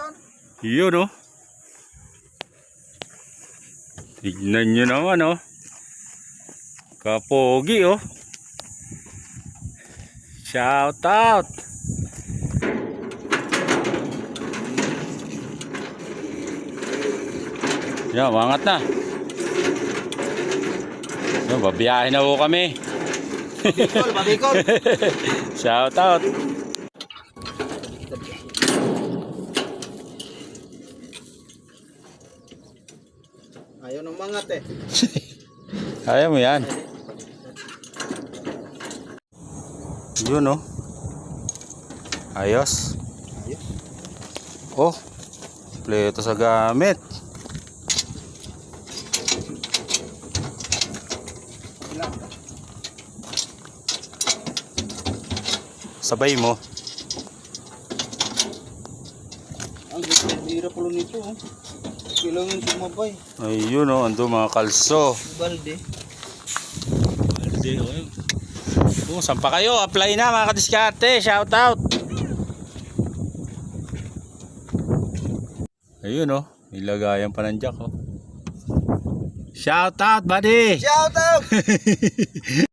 John. Yun oh. Tignan nyo naman oh. Kapogi oh. Shout out. Yan, mangat na. Yan, babiyahin na ho kami. Babikol, babikol. Shout out. Ayaw ng mangat eh. Kaya mo yan. Yun oh. Ayos. Ayos. Oh. Pleto sa gamit. Sabay mo. Ang hirap ulo nito. oh. Kailangan sumabay. Ayun oh, ando mga kalso. Balde. Balde oh. yun. Oh, saan pa kayo? Apply na mga kadiskarte. Shout out. Ayun oh, nilagayan pa ng jack oh. Shout out, buddy. Shout out!